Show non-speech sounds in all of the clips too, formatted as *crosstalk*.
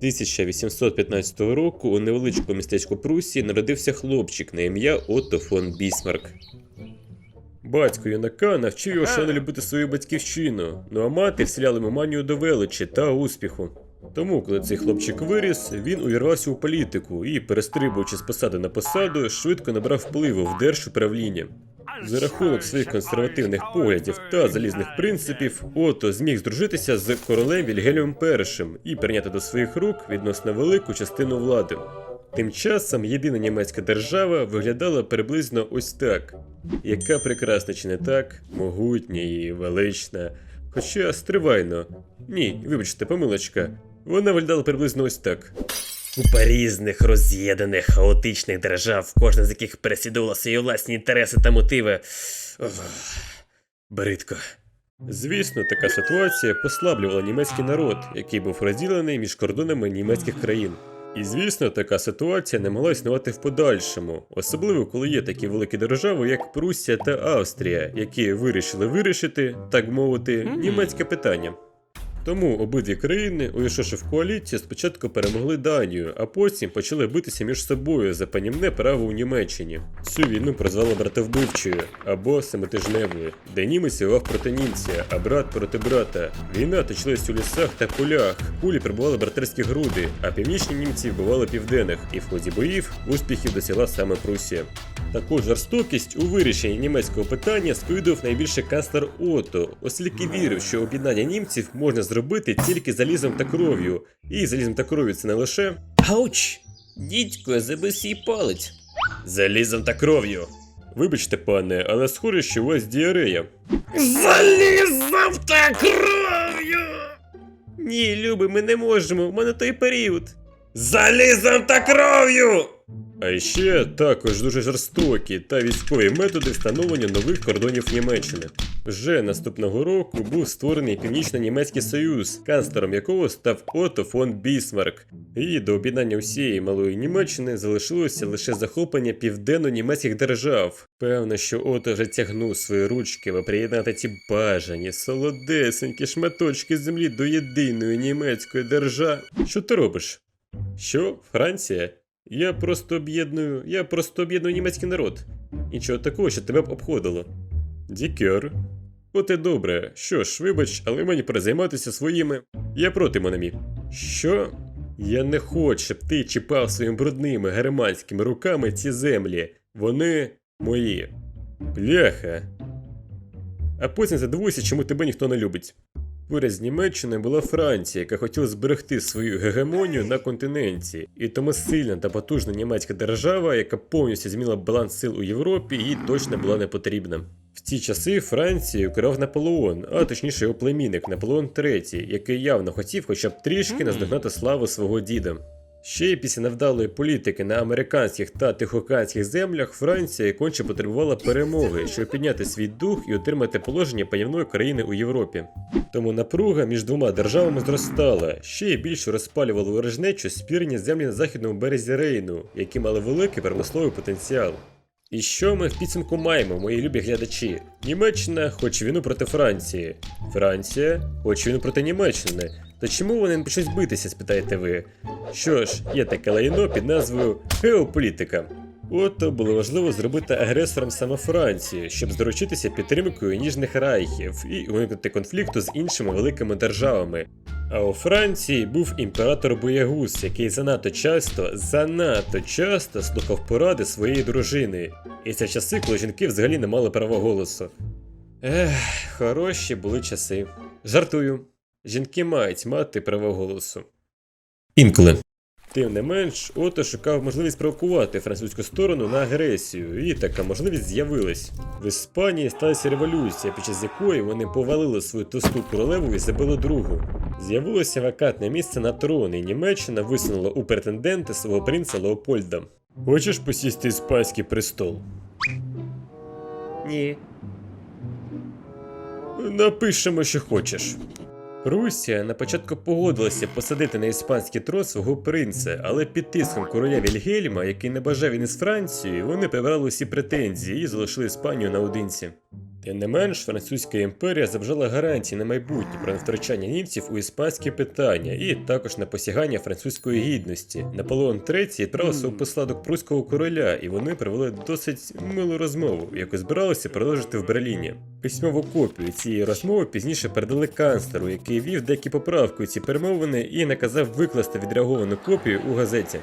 1815 року у невеличкому містечку Прусії народився хлопчик на ім'я Отто фон Бісмарк. Батько юнака навчив його шано любити свою батьківщину, ну а мати вселяла йому манію до величі та успіху. Тому, коли цей хлопчик виріс, він увірвався у політику і, перестрибуючи з посади на посаду, швидко набрав впливу в держуправління. За рахунок своїх консервативних поглядів та залізних принципів, Ото зміг здружитися з королем Вільгельмом І і прийняти до своїх рук відносно велику частину влади. Тим часом єдина німецька держава виглядала приблизно ось так. Яка прекрасна чи не так, могутня і велична. Хоча стривайно. Ні, вибачте, помилочка. Вона виглядала приблизно ось так. Купа різних роз'єднаних хаотичних держав, кожна з яких переслідувала свої власні інтереси та мотиви. Ох, бридко. Звісно, така ситуація послаблювала німецький народ, який був розділений між кордонами німецьких країн. І звісно, така ситуація не могла існувати в подальшому, особливо коли є такі великі держави, як Пруссія та Австрія, які вирішили вирішити, так мовити, німецьке питання. Тому обидві країни, увійшовши в коаліцію, спочатку перемогли Данію, а потім почали битися між собою за панівне право у Німеччині. Цю війну прозвали братовбивчою або семитижневою, де німець воював проти німця, а брат проти брата. Війна точилась у лісах та полях, кулі прибували братерські груди, а північні німці вбивали південних, і в ході боїв успіхів досягла саме Прусія. Таку жорстокість у вирішенні німецького питання сповідував найбільше канцлер Отто, оскільки вірив, що об'єднання німців можна зробити тільки залізом та кров'ю. І залізом та кров'ю це не лише. Ауч! Дідько, забив свій палець. Залізом та кров'ю. Вибачте, пане, але схоже, що у вас діарея. Залізом та кров'ю! Ні, Люби, ми не можемо, в мене той період. Залізом та кров'ю! А ще також дуже жорстокі та військові методи встановлення нових кордонів Німеччини. Вже наступного року був створений Північно-Німецький Союз, канцлером якого став Отто фон Бісмарк. І до об'єднання усієї малої Німеччини залишилося лише захоплення південно-німецьких держав. Певно, що Отто вже тягнув свої ручки, аби приєднати ці бажані, солодесенькі шматочки землі до єдиної німецької держави. Що ти робиш? Що, Франція? Я просто об'єдную. Я просто об'єдную німецький народ. Нічого такого, що тебе б обходило. Дікер. От і добре. Що ж, вибач, але мені пора займатися своїми. Я проти Монамі. Що? Я не хочу, щоб ти чіпав своїми брудними германськими руками ці землі. Вони мої. Бляха. А потім задивуйся, чому тебе ніхто не любить. Поряд Німеччини була Франція, яка хотіла зберегти свою гегемонію на континенті, і тому сильна та потужна німецька держава, яка повністю змінила баланс сил у Європі, їй точно була не потрібна. В ці часи Францією керував Наполеон, а точніше його племінник Наполеон III, який явно хотів хоча б трішки наздогнати славу свого діда. Ще й після невдалої політики на американських та тихоокеанських землях Франція конче потребувала перемоги, щоб підняти свій дух і отримати положення панівної країни у Європі. Тому напруга між двома державами зростала, ще й більше розпалювало ворожнечу спірні землі на західному березі Рейну, які мали великий промисловий потенціал. І що ми в підсумку маємо, мої любі глядачі? Німеччина хоче війну проти Франції. Франція хоче війну проти Німеччини. То чому вони не почнуть битися, спитаєте ви? Що ж, є таке лайно під назвою геополітика. Ото було важливо зробити агресором саме Францію, щоб заручитися підтримкою ніжних райхів і уникнути конфлікту з іншими великими державами. А у Франції був імператор Боягуз, який занадто часто, занадто часто слухав поради своєї дружини. І це часи, коли жінки взагалі не мали права голосу. Ех, хороші були часи. Жартую. Жінки мають мати право голосу. Інколи. Тим не менш, Ото шукав можливість провокувати французьку сторону на агресію, і така можливість з'явилась. В Іспанії сталася революція, під час якої вони повалили свою товсту королеву і забили другу. З'явилося вакантне місце на трон, і Німеччина висунула у претенденти свого принца Леопольда. Хочеш посісти іспанський престол? Ні. Напишемо, що хочеш. Русія на початку погодилася посадити на іспанський трон свого принца, але під тиском короля Вільгельма, який не бажав він із Францією, вони прибрали усі претензії і залишили Іспанію наодинці. Тим не менш, французька імперія забажала гарантії на майбутнє про невтрачання німців у іспанські питання і також на посягання французької гідності. Наполеон III відправився у посладок пруського короля, і вони провели досить милу розмову, яку збиралися продовжити в Берліні. Письмову копію цієї розмови пізніше передали канцлеру, який вів деякі поправки у ці перемовини і наказав викласти відреаговану копію у газеті.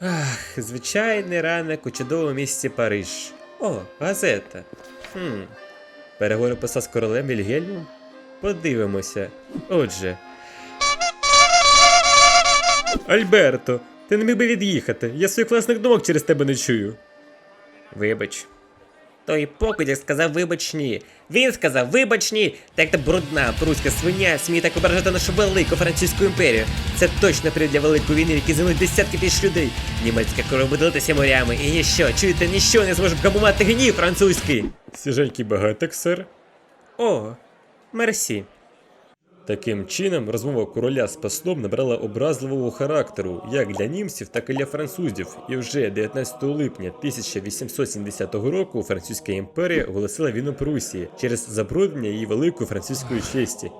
Ах, звичайний ранок у чудовому місті Париж. О, газета. Хм. Переговори писав з королем Вільгельмом? Подивимося. Отже. Альберто, ти не міг би від'їхати. Я своїх власних думок через тебе не чую. Вибач. Той покидьок сказав вибач ні. Він сказав вибач ні. Так та брудна пруська свиня сміє так ображати нашу велику французьку імперію. Це точно при для великої війни, в якій загинули десятки тисяч людей. Німецька корова буде морями, і ніщо, чуєте, ніщо не зможе вгамувати гнів французький. Сіженький багатик, сир. О, мерсі. Таким чином, розмова короля з послом набрала образливого характеру як для німців, так і для французів. І вже 19 липня 1870 року Французька імперія оголосила війну Прусії через забруднення її великої французької честі.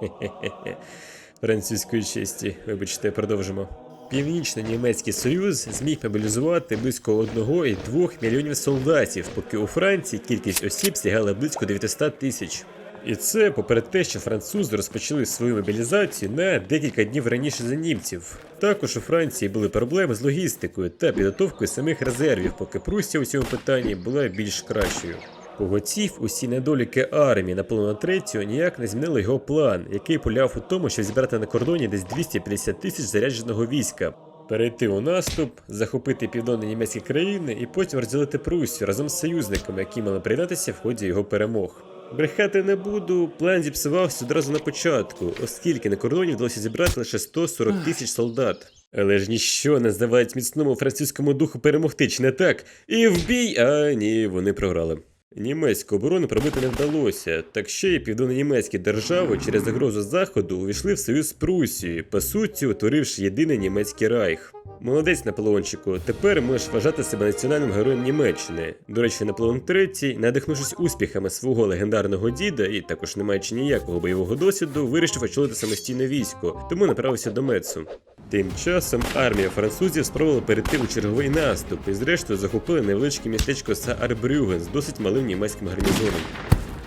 Французької честі, вибачте, продовжимо. Північно-німецький союз зміг мобілізувати близько 1,2 мільйонів солдатів, поки у Франції кількість осіб сягала близько 900 тисяч. І це попри те, що французи розпочали свою мобілізацію на декілька днів раніше за німців. Також у Франції були проблеми з логістикою та підготовкою самих резервів, поки Пруссія у цьому питанні була більш кращою. Поготів усі недоліки армії Наполеона III ніяк не змінили його план, який полягав у тому, щоб зібрати на кордоні десь 250 тисяч зарядженого війська. Перейти у наступ, захопити південні німецькі країни і потім розділити Пруссію разом з союзниками, які мали приєднатися в ході його перемог. Брехати не буду, план зіпсувався одразу на початку, оскільки на кордоні вдалося зібрати лише 140 тисяч солдат. Але ж ніщо не здавають міцному французькому духу перемогти, чи не так? І в бій, а ні, вони програли. Німецьку оборону пробити не вдалося, так ще й південно-німецькі держави через загрозу заходу увійшли в союз з Прусією, по суті, утворивши єдиний німецький райх. Молодець Наполеончику, тепер можеш вважати себе національним героєм Німеччини. До речі, Наполеон III, надихнувшись успіхами свого легендарного діда і також не маючи ніякого бойового досвіду, вирішив очолити самостійне військо, тому направився до Мецу. Тим часом армія французів спробувала перейти у черговий наступ і зрештою захопили невеличке містечко Саарбрюген з досить малим німецьким гарнізоном.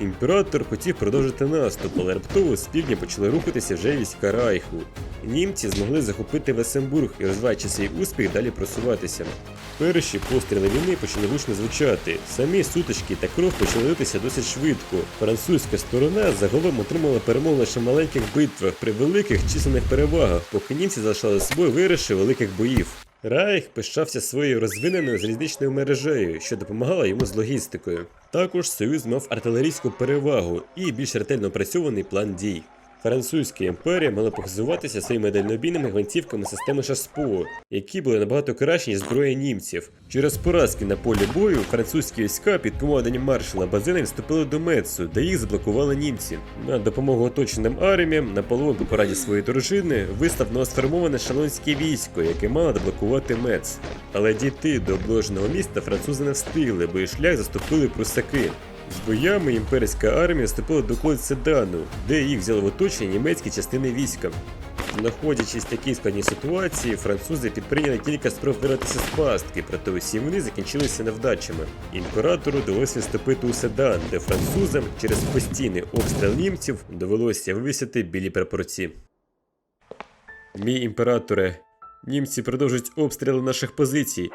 Імператор хотів продовжити наступ, але раптово з півдня почали рухатися вже війська Райху. Німці змогли захопити Весембург і, розвиваючи свій успіх, далі просуватися. Перші постріли війни почали гучно звучати. Самі сутички та кров почали литися досить швидко. Французька сторона загалом отримала перемогу лише в маленьких битвах при великих численних перевагах, поки німці залишали з собою виграші великих боїв. Райх пишався своєю розвиненою залізничною мережею, що допомагала йому з логістикою. Також Союз мав артилерійську перевагу і більш ретельно опрацьований план дій. Французька імперія мала похизуватися своїми дальнобійними гвинтівками системи Шаспо, які були набагато кращі ніж зброя німців. Через поразки на полі бою французькі війська під командуванням маршала Базена відступили до Мецу, де їх заблокували німці. На допомогу оточеним арміям Наполеон по пораді своєї дружини вистав новосформоване шалонське військо, яке мало деблокувати Мец. Але дійти до обложеного міста французи не встигли, бо і шлях заступили прусаки. З боями імперська армія вступила до околиць Седану, де їх взяли в оточення німецькі частини війська. Знаходячись в такій складній ситуації, французи підприйняли кілька спроб вирватися з пастки, проте усі вони закінчилися невдачами. Імператору довелося вступити у Седан, де французам через постійний обстріл німців довелося вивісити білі прапорці. Мій імператоре, німці продовжують обстріли наших позицій.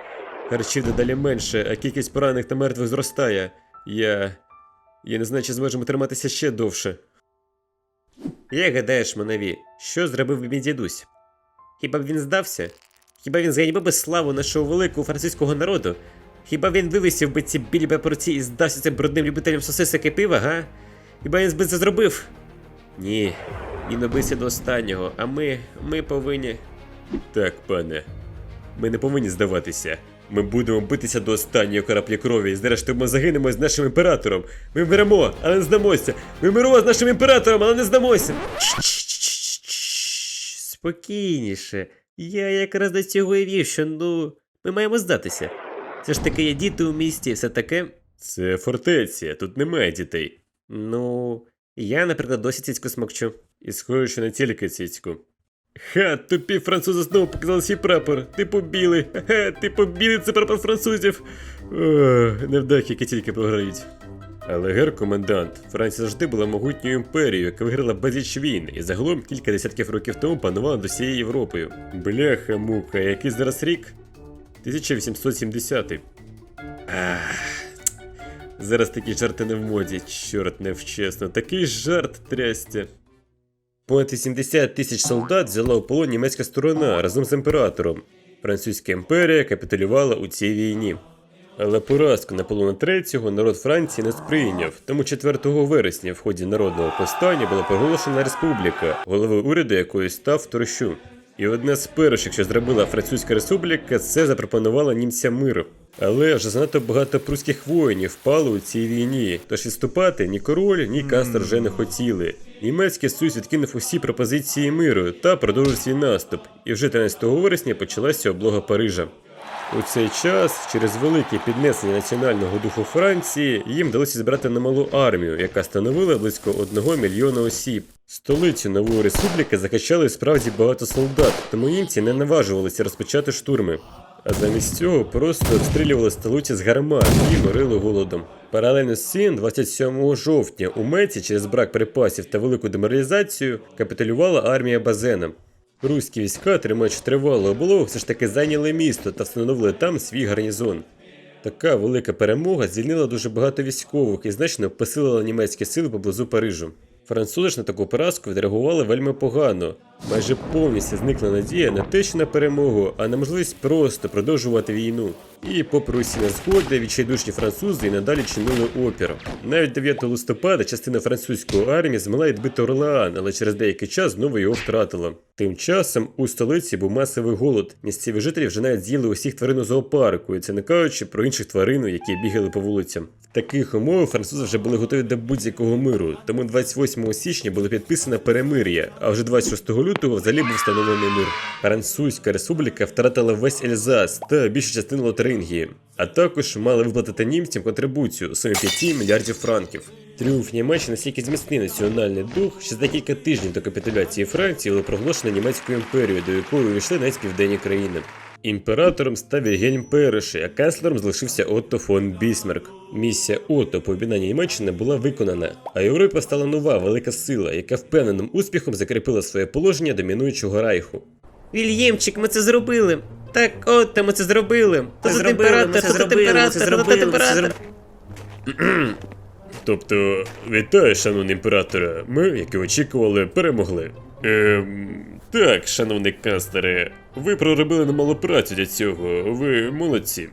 Харчів дедалі менше, а кількість поранених та мертвих зростає. Я. Я не знаю, чи зможемо триматися ще довше. Як гадаєш, Монові, що зробив би мій дідусь? Хіба б він здався? Хіба він зганьбив би славу нашого великого французького народу? Хіба він вивісив би ці білі прапорці і здався цим брудним любителям сосисок і пива, га? Хіба він би це зробив? Ні, він обився до останнього, а ми. ми повинні. Так, пане. Ми не повинні здаватися. Ми будемо битися до останньої краплі крові і зрештою ми загинемо з нашим імператором. Ми вмремо, але не здамося. Ми вмремо з нашим імператором, але не здамося. Спокійніше. Я якраз до цього і вів, що ну. Ми маємо здатися. Це ж таки є діти у місті, все таке. Це фортеця, тут немає дітей. Ну, я, наприклад, досі цицьку смокчу. І схоже, що не тільки цицьку. Ха, тупі французи знову показали свій прапор. Ти побіли. Ха, ти побіли, це прапор французів. Ох, невдахи, які тільки програють. Але гер-комендант, Франція завжди була могутньою імперією, яка виграла безліч війн, і загалом кілька десятків років тому панувала над усією Європою. Бляха муха, який зараз рік? 1870. Ах. Зараз такі жарти не в моді, чорт невчесно, такий жарт трястя. Понад 80 тисяч солдат взяла у полон німецька сторона разом з імператором. Французька імперія капітулювала у цій війні. Але поразку Наполеона III народ Франції не сприйняв, тому 4 вересня в ході народного повстання була проголошена республіка, головою уряду якої став Торщу. І одне з перших, що зробила Французька республіка, це запропонувала німцям мир. Але вже занадто багато прусських воїнів впало у цій війні, тож відступати ні король, ні канцлер вже не хотіли. Німецький союз відкинув усі пропозиції миру та продовжив свій наступ. І вже 13 вересня почалася облога Парижа. У цей час, через велике піднесення національного духу Франції, їм вдалося збирати немалу армію, яка становила близько 1 мільйона осіб. Столицю нової республіки закачали справді багато солдат, тому німці не наважувалися розпочати штурми. А замість цього просто обстрілювали столицю з гармат і морили голодом. Паралельно з цим, 27 жовтня у Меці через брак припасів та велику деморалізацію капітулювала армія Базена. Руські війська, тримаючи тривалу облогу, все ж таки зайняли місто та встановили там свій гарнізон. Така велика перемога звільнила дуже багато військових і значно посилила німецькі сили поблизу Парижу. Французи ж на таку поразку відреагували вельми погано. Майже повністю зникла надія не те, що на перемогу, а на можливість просто продовжувати війну. І, попри усі незгоди, відчайдушні французи і надалі чинили опір. Навіть 9 листопада частина французької армії змогла відбити Орлеан, але через деякий час знову його втратила. Тим часом у столиці був масовий голод. Місцеві жителі вже навіть з'їли усіх тварин у зоопарку, і це не кажучи про інших тварин, які бігали по вулицям. В таких умовах французи вже були готові до будь-якого миру, тому 28 січня було підписано перемир'я, а вже 26 лютого взагалі був встановлений мир. Французька республіка втратила весь Ельзас та більшу частину Лотарингії, а також мали виплатити німцям контрибуцію у сумі 5 мільярдів франків. Тріумф Німеччини настільки зміцнив національний дух, що за кілька тижнів до капітуляції Франції було проголошено німецькою імперією, до якої увійшли навіть південні країни. Імператором став Вільгельм І, а канцлером залишився Отто фон Бісмарк. Місія Отто по об'єднанні Німеччини була виконана, а Європі стала нова велика сила, яка впевненим успіхом закріпила своє положення домінуючого райху. Вільємчик, ми це зробили. Так, от ми це зробили. Ми тут імператор, ми це зробили, імператор, це то тут зробили, ми це імператор. *clears throat* Тобто, вітаю, шановний імператоре. Ми, як і очікували, перемогли. Ем, так, шановний канцлере, ви проробили немало праці для цього. Ви молодці.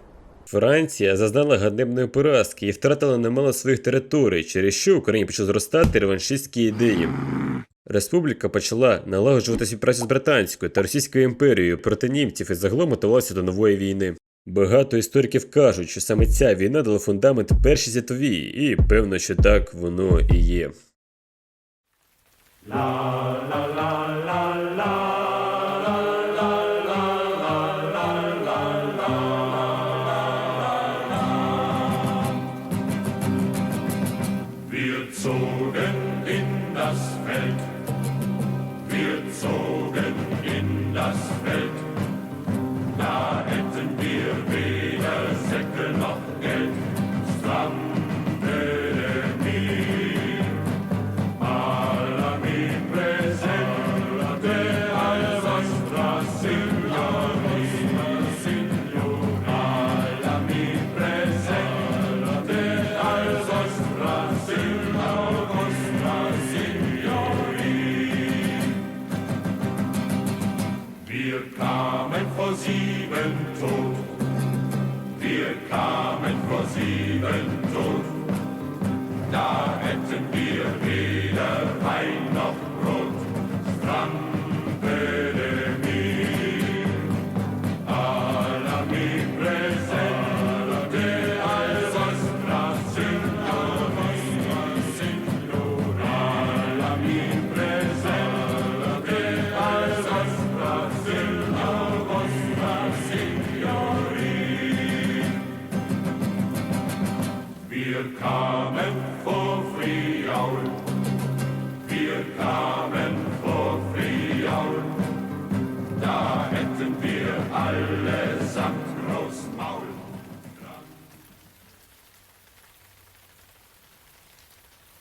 Франція зазнала ганебної поразки і втратила немало своїх територій, через що в Україні почали зростати реваншистські ідеї. Республіка почала налагоджувати співпрацю з Британською та Російською імперією проти німців і загалом готувалася до нової війни. Багато істориків кажуть, що саме ця війна дала фундамент Першій світовій, і певно, що так воно і є. Wir Wir kamen vor sieben tot. Wir kamen vor sieben tot. Da